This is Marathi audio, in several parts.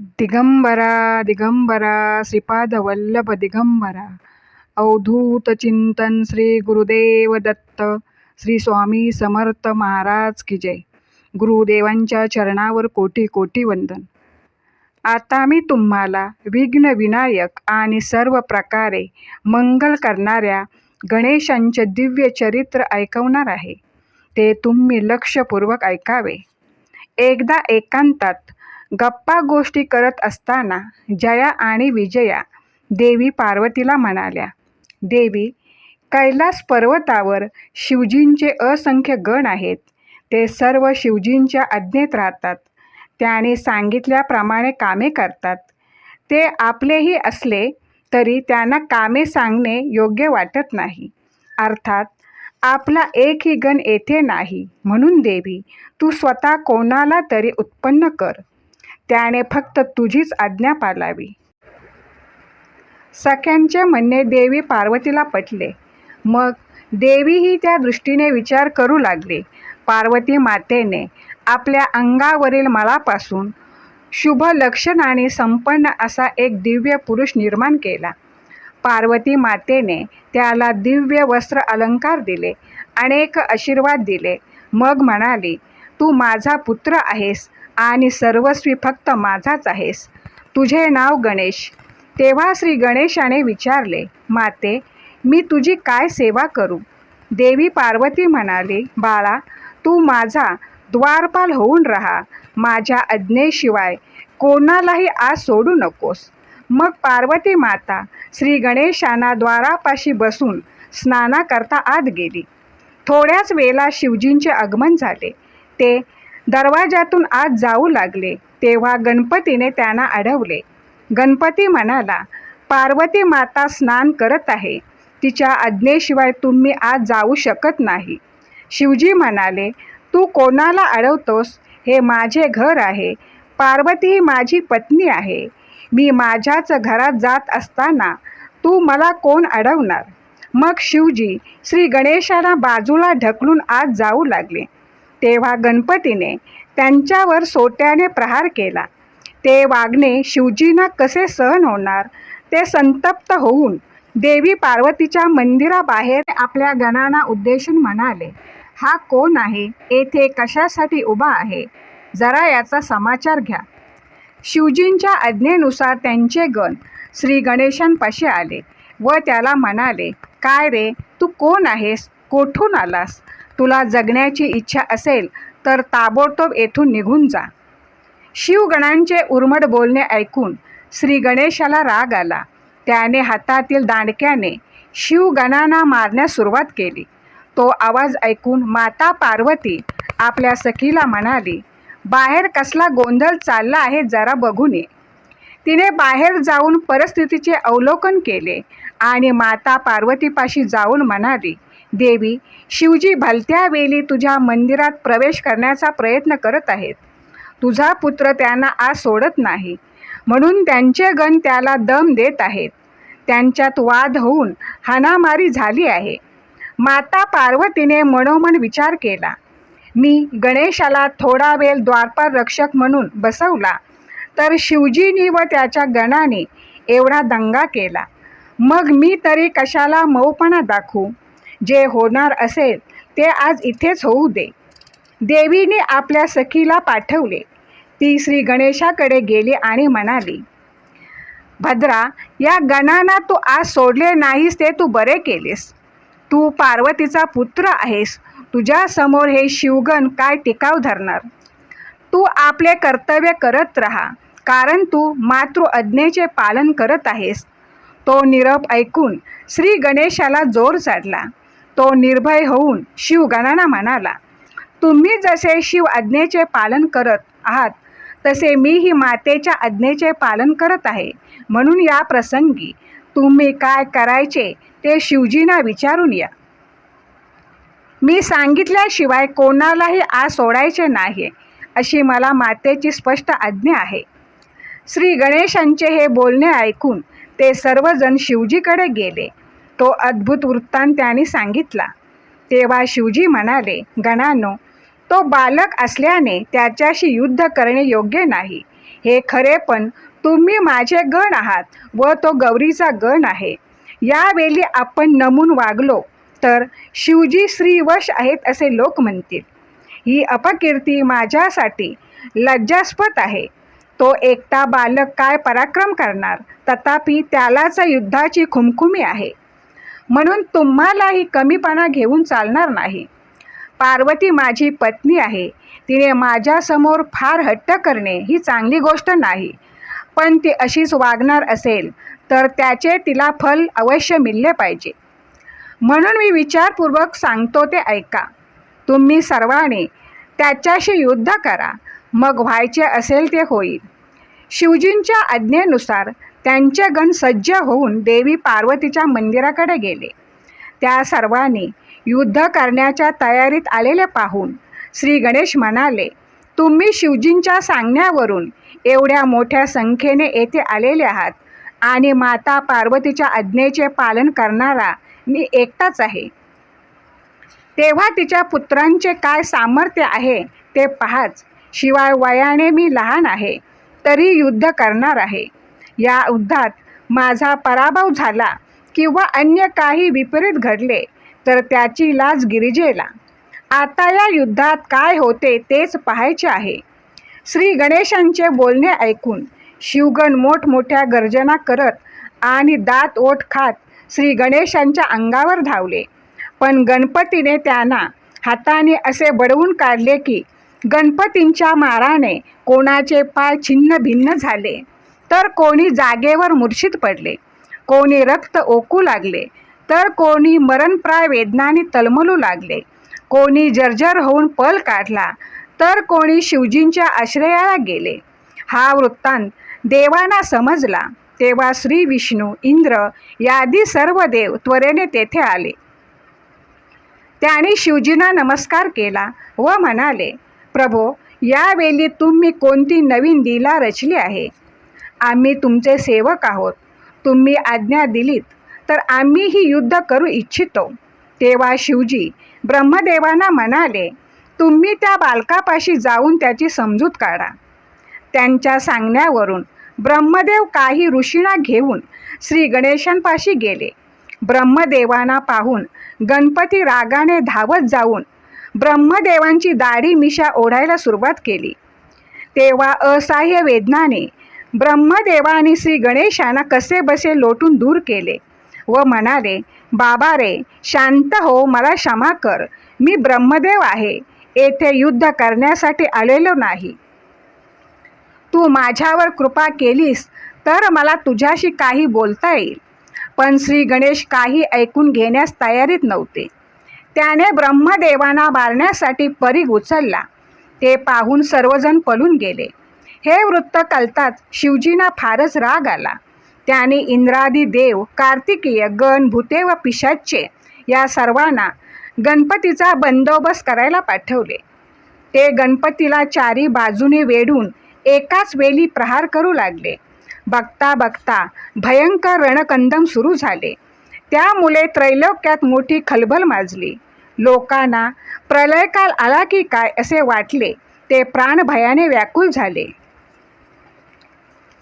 दिगंबरा दिगंबरा श्रीपाद वल्लभ दिगंबरा। अवधूत चिंतन श्री गुरुदेव दत्त श्री स्वामी समर्थ महाराज की जय। गुरुदेवांच्या चरणावर कोटी कोटी वंदन। आता मी तुम्हाला विघ्न विनायक आणि सर्व प्रकारे मंगल करणाऱ्या गणेशांचे दिव्य चरित्र ऐकवणार आहे. ते तुम्ही लक्षपूर्वक ऐकावे. एकदा एकांतात गप्पा गोष्टी करत असताना जया आणि विजया देवी पार्वतीला म्हणाल्या देवी कैलास पर्वतावर शिवजींचे असंख्य गण आहेत. ते सर्व शिवजींच्या आज्ञेत राहतात. त्याने सांगितल्याप्रमाणे कामे करतात. ते आपलेही असले तरी त्यांना कामे सांगणे योग्य वाटत नाही. अर्थात आपला एकही गण येथे नाही. म्हणून देवी तू स्वतः कोणाला तरी उत्पन्न कर. त्याने फक्त तुझीच आज्ञा पालावी. सख्यांचे म्हणणे देवी पार्वतीला पटले. मग देवीही त्या दृष्टीने विचार करू लागली. पार्वती मातेने आपल्या अंगावरील मळापासून शुभ लक्षणाने संपन्न असा एक दिव्य पुरुष निर्माण केला. पार्वती मातेने त्याला दिव्य वस्त्र अलंकार दिले अनेक आशीर्वाद दिले. मग म्हणाली तू माझा पुत्र आहेस आणि सर्वस्वी फक्त माझाच आहेस. तुझे नाव गणेश. तेव्हा श्री गणेशाने विचारले माते मी तुझी काय सेवा करू? देवी पार्वती म्हणाली बाळा तू माझा द्वारपाल होऊन राहा. माझ्या आज्ञेशिवाय कोणालाही आज सोडू नकोस. मग पार्वती माता श्री गणेशांना द्वारापाशी बसून स्नानाकरता आत गेली. थोड्याच वेळा शिवजींचे आगमन झाले. ते दरवाजातून आत जाऊ लागले. तेव्हा गणपतीने त्यांना अडवले. गणपती म्हणाला पार्वती माता स्नान करत आहे. तिच्या आज्ञेशिवाय तुम्ही आज जाऊ शकत नाही. शिवजी म्हणाले तू कोणाला अडवतोस? हे माझे घर आहे. पार्वती ही माझी पत्नी आहे. मी माझ्याच घरात जात असताना तू मला कोण अडवणार? मग शिवजी श्री गणेशाला बाजूला ढकलून आत जाऊ लागले. तेव्हा गणपतीने त्यांच्यावर सोट्याने प्रहार केला. ते वागणे शिवजींना कसे सहन होणार? ते संतप्त होऊन देवी पार्वतीच्या मंदिराबाहेर आपल्या गणांना उद्देशून म्हणाले हा कोण आहे? येथे कशासाठी उभा आहे? जरा याचा समाचार घ्या. शिवजींच्या आज्ञेनुसार त्यांचे गण श्री गणेशांपाशी आले व त्याला म्हणाले काय रे? तू कोण आहेस? कोठून आलास? तुला जगण्याची इच्छा असेल तर ताबडतोब येथून निघून जा. शिवगणांचे उर्मट बोलणे ऐकून श्री गणेशाला राग आला. त्याने हातातील दांडक्याने शिवगणांना मारण्यास सुरुवात केली. तो आवाज ऐकून माता पार्वती आपल्या सखीला म्हणाली बाहेर कसला गोंधळ चालला आहे जरा बघून ये. तिने बाहेर जाऊन परिस्थितीचे अवलोकन केले. आणि माता पार्वतीपाशी जाऊन म्हणाली देवी शिवजी भलत्या वेली तुझ्या मंदिरात प्रवेश करण्याचा प्रयत्न करत आहेत. तुझा पुत्र त्यांना आज सोडत नाही. म्हणून त्यांचे गण त्याला दम देत आहेत. त्यांच्यात वाद होऊन हाणामारी झाली आहे. माता पार्वतीने मनोमन विचार केला. मी गणेशाला थोडा वेळ द्वारपार रक्षक म्हणून बसवला. तर शिवजीनी व त्याच्या गणाने एवढा दंगा केला. मग मी तरी कशाला मऊपणा दाखवू? जे होणार असेल ते आज इथेच होऊ दे. देवीने आपल्या सखीला पाठवले. ती श्री गणेशाकडे गेली आणि म्हणाली भद्रा या गणांना तू आज सोडले नाहीस ते तू बरे केलेस. तू पार्वतीचा पुत्र आहेस. तुझ्यासमोर हे शिवगण काय टिकाव धरणार? तू आपले कर्तव्य करत राहा. कारण तू मातृ आज्ञेचे पालन करत आहेस. तो निरप ऐकून श्री गणेशाला जोर चढला तो निर्भय होऊन शिवगणांना म्हणाला तुम्ही जसे शिव आज्ञेचे पालन करत आहात तसे मीही मातेच्या आज्ञेचे पालन करत आहे. म्हणून या प्रसंगी तुम्ही काय करायचे ते शिवजींना विचारून या. मी सांगितल्याशिवाय कोणालाही आज सोडायचे नाही अशी मला मातेची स्पष्ट आज्ञा आहे. श्री गणेशांचे हे बोलणे ऐकून ते सर्वजण शिवजीकडे गेले. तो अद्भुत वृत्तांत त्यांनी सांगितला. तेव्हा शिवजी म्हणाले गणांनो तो बालक असल्याने त्याच्याशी युद्ध करणे योग्य नाही. हे खरे पण तुम्ही माझे गण आहात व तो गौरीचा गण आहे. यावेळी आपण नमून वागलो तर शिवजी श्रीवश आहेत असे लोक म्हणतील. ही अपकीर्ती माझ्यासाठी लज्जास्पद आहे. तो एकटा बालक काय पराक्रम करणार? तथापि त्यालाच युद्धाची खुमखुमी आहे. म्हणून तुम्हालाही कमीपणा घेऊन चालणार नाही. पार्वती माझी पत्नी आहे. तिने माझ्यासमोर फार हट्ट करणे ही चांगली गोष्ट नाही. पण ती अशीच वागणार असेल तर त्याचे तिला फल अवश्य मिळले पाहिजे. म्हणून मी विचारपूर्वक सांगतो ते ऐका. तुम्ही सर्वांनी त्याच्याशी युद्ध करा. मग व्हायचे असेल ते होईल. शिवजींच्या आज्ञेनुसार त्यांचे गण सज्ज होऊन देवी पार्वतीच्या मंदिराकडे गेले. त्या सर्वांनी युद्ध करण्याच्या तयारीत आलेले पाहून श्री गणेश म्हणाले तुम्ही शिवजींच्या सांगण्यावरून एवढ्या मोठ्या संख्येने येथे आलेले आहात आणि माता पार्वतीच्या आज्ञेचे पालन करणारा मी एकटाच आहे. तेव्हा तिच्या पुत्रांचे काय सामर्थ्य आहे ते पाहाच. शिवाय वयाने मी लहान आहे तरी युद्ध करणार आहे. या युद्धात माझा पराभव झाला किंवा अन्य काही विपरीत घडले तर त्याची लाज गिरिजेला. आता या युद्धात काय होते तेच पाहायचे आहे. श्री गणेशांचे बोलणे ऐकून शिवगण मोठमोठ्या गर्जना करत आणि दात ओठ खात श्री गणेशांच्या अंगावर धावले. पण गणपतीने त्यांना हाताने असे बडवून काढले की गणपतींच्या माराने कोणाचे पाय छिन्न भिन्न झाले तर कोणी जागेवर मूर्छित पडले कोणी रक्त ओकू लागले तर कोणी मरणप्राय वेदनाने तलमलू लागले कोणी जर्जर होऊन पल काढला तर कोणी शिवजींच्या आश्रयाला गेले. हा वृत्तांत देवांना समजला तेव्हा श्री विष्णू इंद्र यादी सर्व देव त्वरेने तेथे आले. त्याने शिवजींना नमस्कार केला व म्हणाले प्रभो यावेळी तुम्ही कोणती नवीन लीला रचली आहे? आम्ही तुमचे सेवक आहोत. तुम्ही आज्ञा दिलीत तर आम्हीही युद्ध करू इच्छितो. तेव्हा शिवजी ब्रह्मदेवांना म्हणाले तुम्ही त्या बालकापाशी जाऊन त्याची समजूत काढा. त्यांच्या सांगण्यावरून ब्रह्मदेव काही ऋषींना घेऊन श्री गणेशांपाशी गेले. ब्रह्मदेवांना पाहून गणपती रागाने धावत जाऊन ब्रह्मदेवांची दाढी मिशा ओढायला सुरुवात केली. तेव्हा असहाय्य वेदनाने ब्रह्मदेवाने श्री गणेशांना कसे बसे लोटून दूर केले व म्हणाले बाबा रे शांत हो मला क्षमा कर. मी ब्रह्मदेव आहे. येथे युद्ध करण्यासाठी आलेलो नाही. तू माझ्यावर कृपा केलीस तर मला तुझ्याशी काही बोलता येईल. पण श्री गणेश काही ऐकून घेण्यास तयारीत नव्हते. त्याने ब्रह्मदेवांना मारण्यासाठी परीघ उचलला ते पाहून सर्वजण पळून गेले. हे वृत्त कळताच शिवजींना फारच राग आला. त्याने इंद्रादी देव कार्तिकीय गण भूते व पिशाच्चे या सर्वांना गणपतीचा बंदोबस्त करायला पाठवले. ते गणपतीला चारी बाजूने वेढून एकाच वेळी प्रहार करू लागले. बघता बघता भयंकर रणकंदम सुरू झाले. त्यामुळे त्रैलोक्यात मोठी खलबल माजली. लोकांना प्रलयकाल आला की काय असे वाटले ते प्राणभयाने व्याकुल झाले.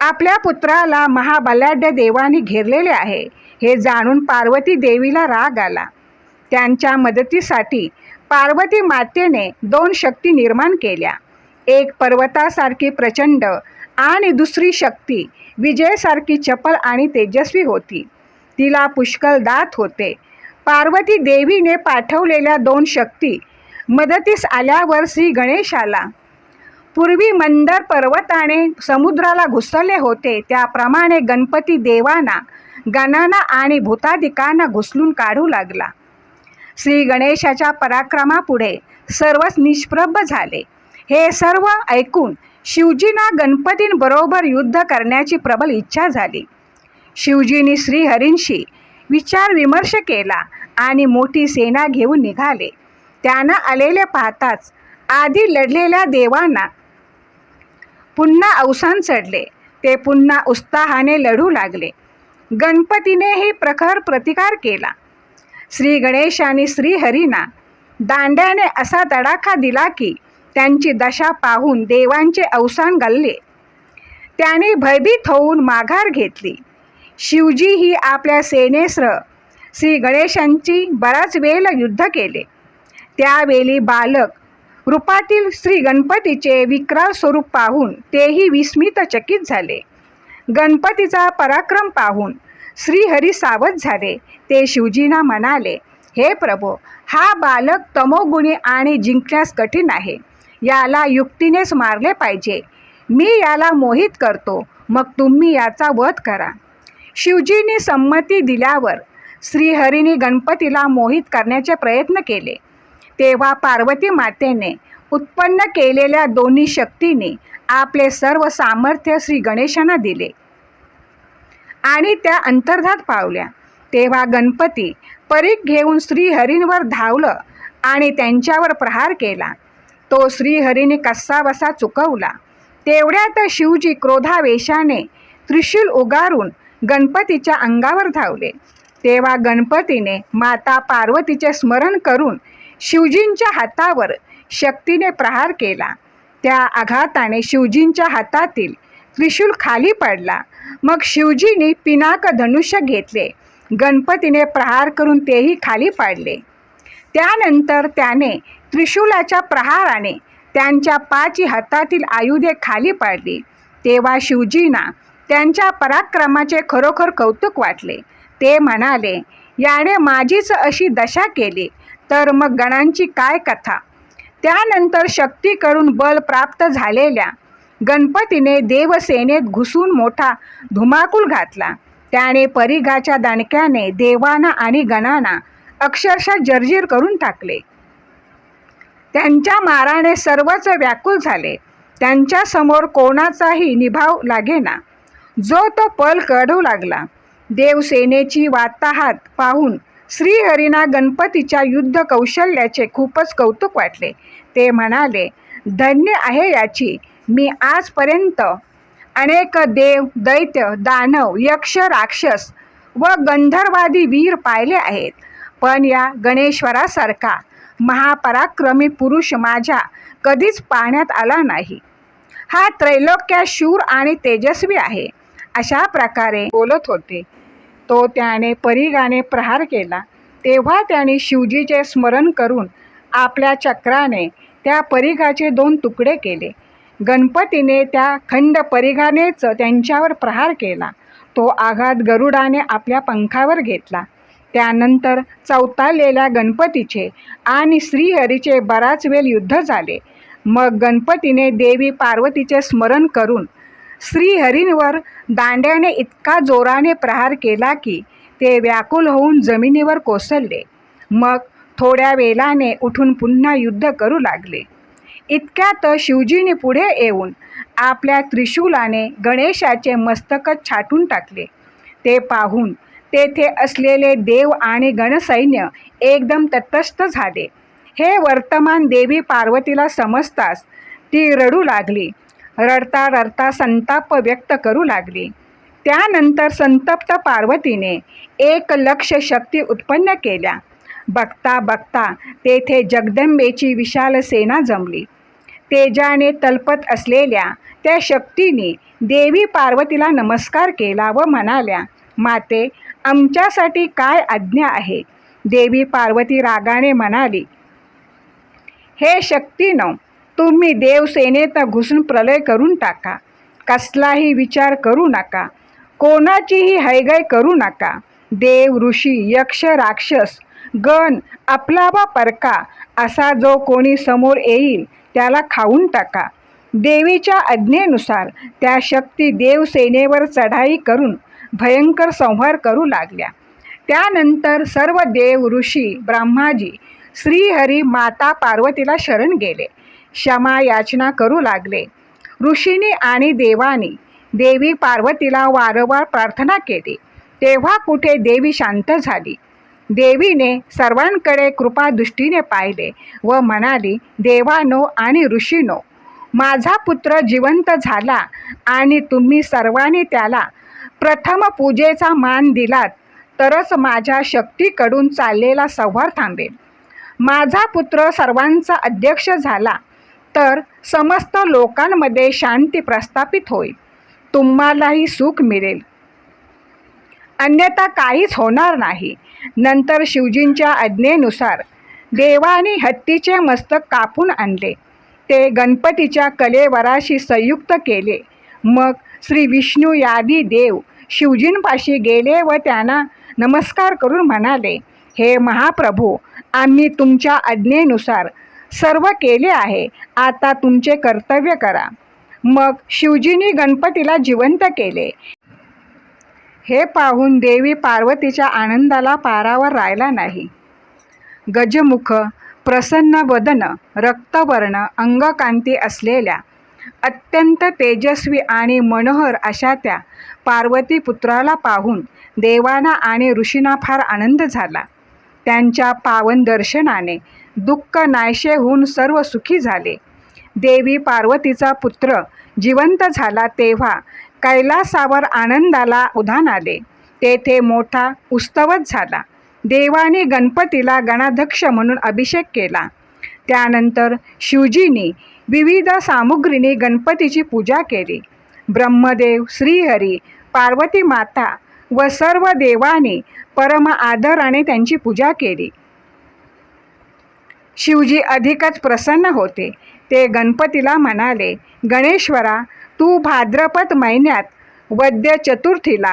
आपल्या पुत्राला महाबलाढ्य देवाने घेरलेले आहे हे जाणून पार्वती देवीला राग आला. त्यांच्या मदतीसाठी पार्वती मातेने दोन शक्ती निर्माण केल्या. एक पर्वतासारखी प्रचंड आणि दुसरी शक्ती विजयसारखी चपल आणि तेजस्वी होती. तिला पुष्कळ दात होते. पार्वती देवीने पाठवलेल्या दोन शक्ती मदतीस आल्यावर श्री गणेशाला. पूर्वी मंदर पर्वताने समुद्राला घुसले होते त्याप्रमाणे गणपती देवांना गणांना आणि भूताधिकांना घुसलून काढू लागला. श्री गणेशाच्या पराक्रमापुढे सर्वच निष्प्रभ झाले. हे सर्व ऐकून शिवजींना गणपतींबरोबर युद्ध करण्याची प्रबल इच्छा झाली. शिवजींनी श्रीहरींशी विचार विमर्श केला आणि मोठी सेना घेऊन निघाले. त्यांना आलेले पाहताच आधी लढलेल्या देवांना पुन्हा अवसान चढले. ते पुन्हा उत्साहाने लढू लागले. गणपतीनेही प्रखर प्रतिकार केला. श्री गणेशाने श्रीहरींना दांड्याने असा तडाखा दिला की त्यांची दशा पाहून देवांचे अवसान गल्ले. त्याने भयभीत होऊन माघार घेतली. शिवजी ही आपल्या सेनेसह श्री गणेशांची बराच वेळ युद्ध केले. त्यावेळी बालक रूपातील श्री गणपतीचे विक्राळ स्वरूप पाहून तेही विस्मितचकित झाले. गणपतीचा पराक्रम पाहून श्रीहरी सावध झाले. ते शिवजींना म्हणाले हे प्रभो हा बालक तमोगुणी आणि जिंकण्यास कठीण आहे. याला युक्तीनेच मारले पाहिजे. मी याला मोहित करतो. मग तुम्ही याचा वध करा. शिवजींनी संमती दिल्यावर श्रीहरीने गणपतीला मोहित करण्याचे प्रयत्न केले. तेव्हा पार्वती मातेने उत्पन्न केलेल्या दोन्ही शक्तीने आपले सर्व सामर्थ्य श्री गणेशांना दिले. आणि त्या अंतर्धात पावल्या. तेव्हा गणपती परीख घेऊन श्रीहरींवर धावलं आणि त्यांच्यावर प्रहार केला. तो श्रीहरीने कसावसा चुकवला. तेवढ्यात शिवजी क्रोधावेशाने त्रिशूल उगारून गणपतीच्या अंगावर धावले. तेव्हा गणपतीने माता पार्वतीचे स्मरण करून शिवजींच्या हातावर शक्तीने प्रहार केला. त्या आघाताने शिवजींच्या हातातील त्रिशूल खाली पडला. मग शिवजींनी पिनाक धनुष्य घेतले. गणपतीने प्रहार करून तेही खाली पाडले. त्यानंतर त्याने त्रिशूलाच्या प्रहाराने त्यांच्या पाची हातातील आयुधे खाली पाडली. तेव्हा शिवजींना त्यांच्या पराक्रमाचे खरोखर कौतुक वाटले. ते म्हणाले याने माझीच अशी दशा केली तर मग गणांची काय कथा त्यानंतर शक्तीकडून बल प्राप्त झालेल्या गणपतीने देवसेनेत घुसून मोठा धुमाकूल घातला. त्याने परिघाच्या दणक्याने देवांना आणि गणांना अक्षरशः जर्जीर करून टाकले. त्यांच्या माराने सर्वच व्याकुल झाले. त्यांच्यासमोर कोणाचाही निभाव लागेना. जो तो पल कढू लागला. देवसेनेची वाताहात पाहून श्रीहरीना गणपतीच्या युद्ध कौशल्याचे खूपच कौतुक वाटले. ते म्हणाले धन्य आहे याची. मी आजपर्यंत अनेक देव दैत्य दानव यक्ष राक्षस व गंधर्वादी वीर पाहिले आहेत. पण या गणेश्वरासारखा महापराक्रमी पुरुष माझ्या कधीच पाहण्यात आला नाही. हा त्रैलोक्या शूर आणि तेजस्वी आहे. अशा प्रकारे बोलत होते. तो त्याने परिगाने प्रहार केला. तेव्हा त्याने शिवजीचे स्मरण करून आपल्या चक्राने त्या परिघाचे दोन तुकडे केले. गणपतीने त्या खंड परिघानेच त्यांच्यावर प्रहार केला. तो आघात गरुडाने आपल्या पंखावर घेतला. त्यानंतर चौतालेल्या गणपतीचे आणि श्रीहरीचे बराच वेळ युद्ध झाले. मग गणपतीने देवी पार्वतीचे स्मरण करून श्रीहरींवर दांड्याने इतका जोराने प्रहार केला की ते व्याकुल होऊन जमिनीवर कोसळले. मग थोड्या वेलाने उठून पुन्हा युद्ध करू लागले. इतक्यात शिवजीने पुढे येऊन आपल्या त्रिशूलाने गणेशाचे मस्तकच छाटून टाकले. ते पाहून तेथे असलेले देव आणि गणसैन्य एकदम तटस्थ झाले. हे वर्तमान देवी पार्वतीला समजताच ती रडू लागली. रडता रडता संताप व्यक्त करू लागली. त्यानंतर संतप्त पार्वतीने एक लक्ष शक्ती उत्पन्न केल्या. बघता बघता तेथे जगदंबेची विशाल सेना जमली. तेजाने तलपत असलेल्या त्या शक्तीने देवी पार्वतीला नमस्कार केला व म्हणाल्या माते आमच्यासाठी काय आज्ञा आहे? देवी पार्वती रागाने म्हणाली हे शक्तीनं तुम्ही देवसेनेत घुसून प्रलय करून टाका. कसलाही विचार करू नका. कोणाचीही हैगय करू नका. देव ऋषी यक्ष राक्षस गण आपला वा परका असा जो कोणी समोर येईल त्याला खाऊन टाका. देवीच्या आज्ञेनुसार त्या शक्ती देवसेनेवर चढाई करून भयंकर संहार करू लागल्या. त्यानंतर सर्व देव ऋषी ब्रह्माजी श्रीहरी माता पार्वतीला शरण गेले. क्षमा याचना करू लागले. ऋषीने आणि देवानी देवी पार्वतीला वारंवार प्रार्थना केली. तेव्हा कुठे देवी शांत झाली. देवीने सर्वांकडे कृपादृष्टीने पाहिले व म्हणाली देवानो आणि ऋषीनो माझा पुत्र जिवंत झाला आणि तुम्ही सर्वांनी त्याला प्रथम पूजेचा मान दिलात तरच माझ्या शक्तीकडून चाललेला संहार थांबेल. माझा पुत्र सर्वांचा अध्यक्ष झाला तर समस्त लोकांमध्ये शांती प्रस्थापित होईल. तुम्हालाही सुख मिळेल. अन्यथा काहीच होणार नाही. नंतर शिवजींच्या आज्ञेनुसार देवाने हत्तीचे मस्तक कापून आणले. ते गणपतीच्या कलेवराशी संयुक्त केले. मग श्री विष्णू यादी देव शिवजींपाशी गेले व त्यांना नमस्कार करून म्हणाले हे महाप्रभू आम्ही तुमच्या आज्ञेनुसार सर्व केले आहे. आता तुमचे कर्तव्य करा. मग शिवजींनी गणपतीला जिवंत केले. हे पाहून देवी पार्वतीच्या आनंदाला पारावर राहिला नाही. गजमुख प्रसन्न वदन रक्तवर्ण अंगकांती असलेल्या अत्यंत तेजस्वी आणि मनोहर अशा त्या पार्वती पुत्राला पाहून देवांना आणि ऋषींना फार आनंद झाला. त्यांच्या पावन दर्शनाने दुःख नायशे होऊन सर्व सुखी झाले. देवी पार्वतीचा पुत्र जिवंत झाला तेव्हा कैलासावर आनंदाला उधाण आले. तेथे मोठा उत्सवच झाला. देवाने गणपतीला गणाध्यक्ष म्हणून अभिषेक केला. त्यानंतर शिवजींनी विविध सामुग्रीने गणपतीची पूजा केली. ब्रह्मदेव श्रीहरी पार्वती माता व सर्व देवांनी परम आदराने त्यांची पूजा केली. शिवजी अधिकच प्रसन्न होते. ते गणपतीला म्हणाले गणेश्वरा तू भाद्रपद महिन्यात वद्य चतुर्थीला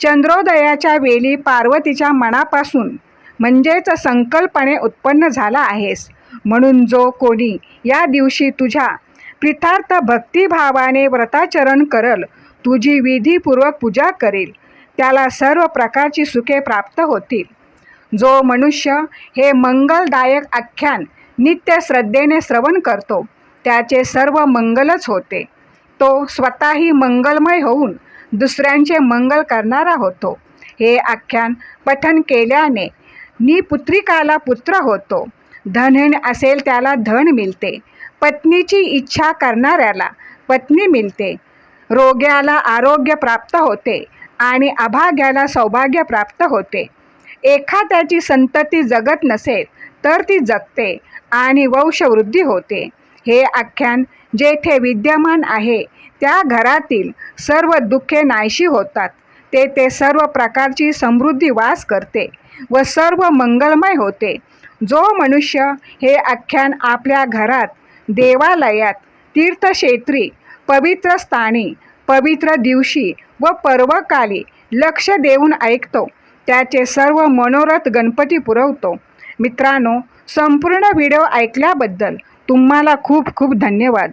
चंद्रोदयाच्या वेळी पार्वतीच्या मनापासून म्हणजेच संकल्पने उत्पन्न झाला आहेस. म्हणून जो कोणी या दिवशी तुझ्या प्रितार्थ भक्तिभावाने व्रताचरण करल तुझी विधीपूर्वक पूजा करेल त्याला सर्व प्रकारची सुखे प्राप्त होतील. जो मनुष्य हे मंगलदायक आख्यान नित्य श्रद्धेने श्रवण करतो त्याचे सर्व मंगलच होते. तो स्वतःही मंगलमय होऊन दुसऱ्यांचे मंगल करणारा होतो. हे आख्यान पठन केल्याने निपुत्रिकाला पुत्र होतो. धन असेल त्याला धन मिळते. पत्नीची इच्छा करणाऱ्याला पत्नी मिळते. रोग्याला आरोग्य प्राप्त होते आणि अभाग्याला सौभाग्य प्राप्त होते. एखाद्याची संतती जगत नसेल तर ती जगते आणि वंशवृद्धी होते. हे आख्यान जेथे विद्यमान आहे त्या घरातील सर्व दुःखे नाहीशी होतात. तेथे सर्व प्रकारची समृद्धी वास करते व सर्व मंगलमय होते. जो मनुष्य हे आख्यान आपल्या घरात देवालयात तीर्थक्षेत्री पवित्र स्थानी पवित्र दिवशी व पर्वकाली लक्ष देऊन ऐकतो त्याचे सर्व मनोरथ गणपती पुरवतो. मित्रांनो संपूर्ण व्हिडिओ ऐकल्याबद्दल तुम्हाला खूप खूप धन्यवाद.